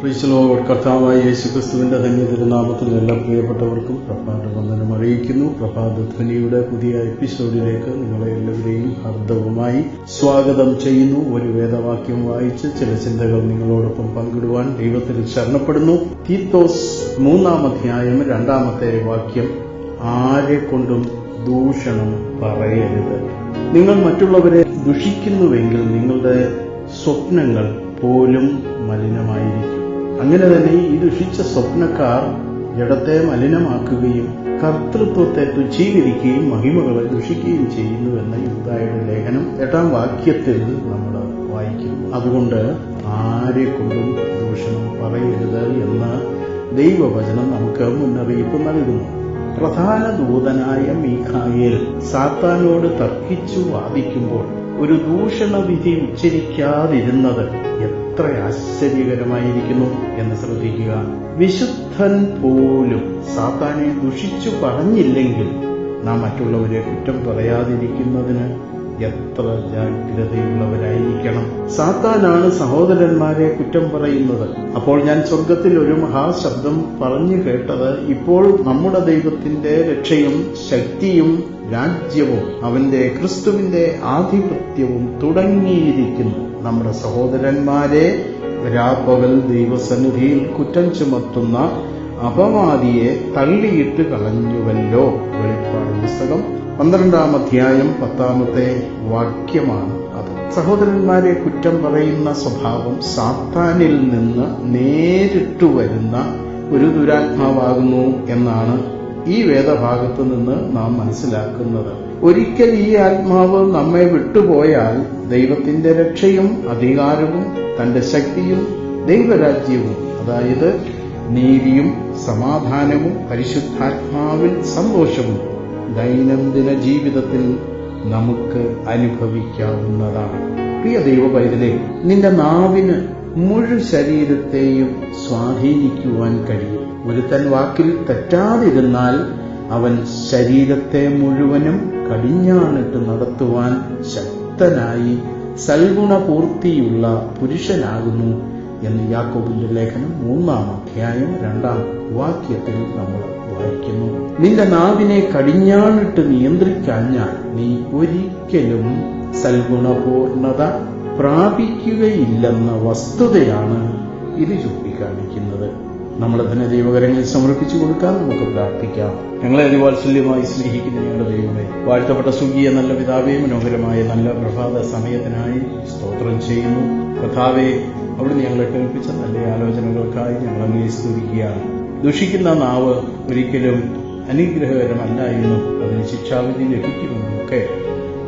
പ്രീശലോ കർത്താവായ യേശു ക്രിസ്തുവിന്റെ ധന്യ തിരുനാമത്തിൽ എല്ലാ പ്രിയപ്പെട്ടവർക്കും പ്രഭാത വന്ദനം അറിയിക്കുന്നു. പ്രഭാത ധ്വനിയുടെ പുതിയ എപ്പിസോഡിലേക്ക് നിങ്ങളെ എല്ലാവരെയും ഹർദവുമായി സ്വാഗതം ചെയ്യുന്നു. ഒരു വേദവാക്യം വായിച്ച് ചില ചിന്തകൾ നിങ്ങളോടൊപ്പം പങ്കിടുവാൻ ദൈവത്തിൽ ശരണപ്പെടുന്നു. തീത്തോസ് മൂന്നാം അധ്യായം രണ്ടാമത്തെ വാക്യം. ആരെ കൊണ്ടും ദൂഷണം പറയരുത്. നിങ്ങൾ മറ്റുള്ളവരെ ദുഷിക്കുന്നുവെങ്കിൽ നിങ്ങളുടെ സ്വപ്നങ്ങൾ പോലും മലിനമായിരിക്കും. അങ്ങനെ തന്നെ ഈ ദുഷിച്ച സ്വപ്നക്കാർ ജഡത്തെ മലിനമാക്കുകയും കർത്തൃത്വത്തെ തുച്ഛീകരിക്കുകയും മഹിമകളെ ദുഷിക്കുകയും ചെയ്യുന്നു എന്ന യുദ്ധായുടെ ലേഖനം എട്ടാം വാക്യത്തിൽ നമ്മൾ വായിക്കുന്നു. അതുകൊണ്ട് ആരെ കൊണ്ടും ദൂഷണം പറയരുത് എന്ന ദൈവവചനം നമുക്ക് മുന്നറിയിപ്പ് നൽകുന്നു. പ്രധാന ദൂതനായ മീഖായേൽ സാത്താനോട് തർക്കിച്ചു വാദിക്കുമ്പോൾ ഒരു ദൂഷണവിധി ഉച്ചരിക്കാതിരുന്നത് എത്ര ആശ്ചര്യകരമായിരിക്കുന്നു എന്ന് ശ്രദ്ധിക്കുക. വിശുദ്ധൻ പോലും സാത്താനെ ദുഷിച്ചു പറഞ്ഞില്ലെങ്കിൽ നാം മറ്റുള്ളവരെ കുറ്റം പറയാതിരിക്കുന്നതിന് എത്ര ജാഗ്രതയുള്ളവരായിരിക്കണം. സാത്താനാണ് സഹോദരന്മാരെ കുറ്റം പറയുന്നത്. അപ്പോൾ ഞാൻ സ്വർഗത്തിൽ ഒരു മഹാശബ്ദം പറഞ്ഞു കേട്ടത് ഇപ്പോൾ നമ്മുടെ ദൈവത്തിന്റെ രക്ഷയും ശക്തിയും രാജ്യവും അവന്റെ ക്രിസ്തുവിന്റെ ആധിപത്യവും തുടങ്ങിയിരിക്കുന്നു. നമ്മുടെ സഹോദരന്മാരെ രാപ്പകൽ ദൈവസന്നിധിയിൽ കുറ്റം ചുമത്തുന്ന അപവാദിയെ തള്ളിയിട്ട് കളഞ്ഞുവല്ലോ വെളിപ്പാട് പുസ്തകം പന്ത്രണ്ടാം അധ്യായം പത്താമത്തെ വാക്യമാണ് അത്. സഹോദരന്മാരെ കുറ്റം പറയുന്ന സ്വഭാവം സാത്താനിൽ നിന്ന് നേരിട്ട് വരുന്ന ഒരു ദുരാത്മാവാകുന്നു എന്നാണ് ഈ വേദഭാഗത്ത് നിന്ന് നാം മനസ്സിലാക്കുന്നത്. ഒരിക്കൽ ഈ ആത്മാവ് നമ്മെ വിട്ടുപോയാൽ ദൈവത്തിന്റെ രക്ഷയും അധികാരവും തന്റെ ശക്തിയും ദൈവരാജ്യവും അതായത് നീതിയും സമാധാനവും പരിശുദ്ധാത്മാവിൽ സന്തോഷവും ദൈനംദിന ജീവിതത്തിൽ നമുക്ക് അനുഭവിക്കാവുന്നതാണ്. പ്രിയ ദൈവപൈതലെ നിന്റെ നാവിന് മുഴു ശരീരത്തെയും സ്വാധീനിക്കുവാൻ കഴിയും. ഒരുത്തൻ വാക്കിൽ തെറ്റാതിരുന്നാൽ അവൻ ശരീരത്തെ മുഴുവനും കടിഞ്ഞാണിട്ട് നടത്തുവാൻ ശക്തനായി സൽഗുണപൂർത്തിയുള്ള പുരുഷനാകുന്നു എന്ന് യാക്കോബിന്റെ ലേഖനം മൂന്നാം അധ്യായം രണ്ടാം വാക്യത്തിൽ നമ്മൾ വായിക്കുന്നു. നിന്റെ നാവിനെ കടിഞ്ഞാണിട്ട് നിയന്ത്രിക്കാഞ്ഞാൽ നീ ഒരിക്കലും സൽഗുണപൂർണത പ്രാപിക്കുകയില്ലെന്ന വസ്തുതയാണ് ഇത് ചൂണ്ടിക്കാണിക്കുന്നത്. നമ്മളതിനെ ദൈവകരങ്ങളിൽ സമർപ്പിച്ചു കൊടുക്കാൻ നമുക്ക് പ്രാർത്ഥിക്കാം. ഞങ്ങളെ അതിവാത്സല്യമായി സ്നേഹിക്കുന്ന ഞങ്ങളുടെ ദൈവമേ വാഴ്ത്തപ്പെട്ട സുഖിയ നല്ല പിതാവേ മനോഹരമായ നല്ല പ്രഭാത സമയത്തിനായി സ്തോത്രം ചെയ്യുന്നു. കഥാവേ അവിടുന്ന് ഞങ്ങളെ കേൾപ്പിച്ച നല്ല ആലോചനകൾക്കായി ഞങ്ങൾ അങ്ങേ സ്തുതിക്കുകയാണ്. ദുഷിക്കുന്ന നാവ് ഒരിക്കലും അനുഗ്രഹകരമല്ല എന്നും അതിന് ശിക്ഷാവിധി ലഭിക്കുമെന്നും ഒക്കെ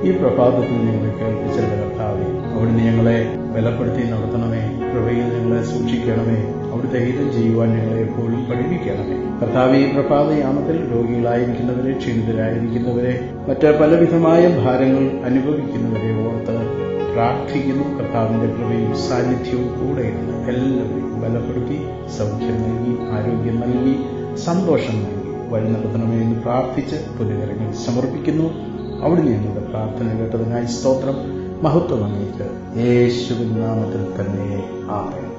ഈ പ്രഭാതത്തിൽ ഞങ്ങളെ കേൾപ്പിച്ച കർത്താവെ അവിടുന്ന് ഞങ്ങളെ ബലപ്പെടുത്തി നടത്തണമേ കൃപയിൽ ഞങ്ങളെ സൂക്ഷിക്കണമേ. അവിടുത്തെ ധൈര്യം ചെയ്യുവാൻ എപ്പോഴും പഠിപ്പിക്കണമേ കർത്താവ് ഈ പ്രഭാതയാമത്തിൽ രോഗികളായിരിക്കുന്നവരെ ക്ഷീണിതരായിരിക്കുന്നവരെ മറ്റ് പലവിധമായ ഭാരങ്ങൾ അനുഭവിക്കുന്നവരെ ഓർത്ത് പ്രാർത്ഥിക്കുന്നു. കർത്താവിന്റെ കൃപയും സാന്നിധ്യവും കൂടെയുണ്ട് എല്ലാവരെയും ബലപ്പെടുത്തി സൗഖ്യം നൽകി ആരോഗ്യം നൽകി സന്തോഷം നൽകി. വഴി നടത്തണമേ എന്ന് പ്രാർത്ഥിച്ച് പുനകരങ്ങൾ സമർപ്പിക്കുന്നു. അവിടുന്ന് ഞങ്ങളുടെ പ്രാർത്ഥന കേട്ടതിനായി സ്തോത്രം. മഹത്വം അങ്ങേക്ക് യേശുവിൻ നാമത്തിൽ തന്നെ. ആമേൻ.